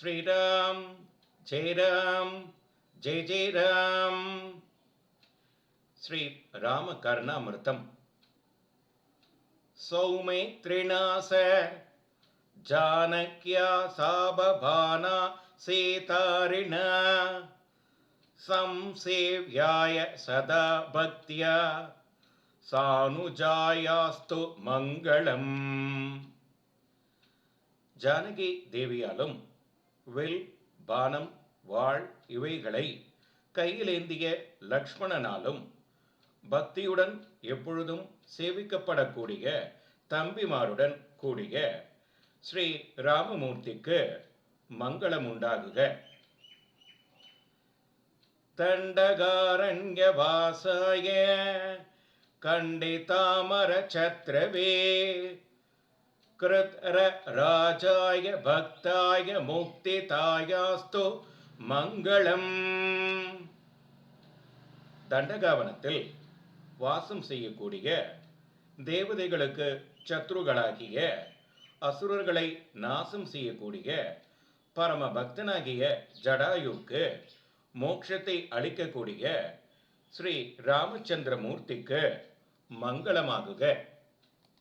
ஸ்ரீராம் ஜெய் ராம் ஜெய் ஜெய் ராம் ஸ்ரீ ராம கர்ணாமிருத்தம் சௌமித்ரிநாச ஜானக்யா சாபபானா சீதாரிண संसेव्याय सदा भक्त्या சானுஜாயாஸ்து மங்களம் ஜானகி தேவியாலும் வில் பானம் வாழ் இவைகளை கையிலேந்திய லக்ஷ்மணனாலும் பக்தியுடன் எப்பொழுதும் சேவிக்கப்படக்கூடிய தம்பிமாருடன் கூடிய ஸ்ரீ ராமமூர்த்திக்கு மங்களம் உண்டாகுக தண்டகாரண்யவாசாய தாமர சத்ரவே ராஜாய பக்தாய முக்திதாயாஸ்து மங்களம் தண்டகாவனத்தில் வாசம் செய்யக்கூடிய தேவதைகளுக்கு சத்ருகளாகிய அசுரர்களை நாசம் செய்யக்கூடிய பரம பக்தனாகிய ஜடாயுக்கு மோட்சத்தை அளிக்கக்கூடிய ஸ்ரீ ராமச்சந்திர மூர்த்திக்கு மங்களமாகுக.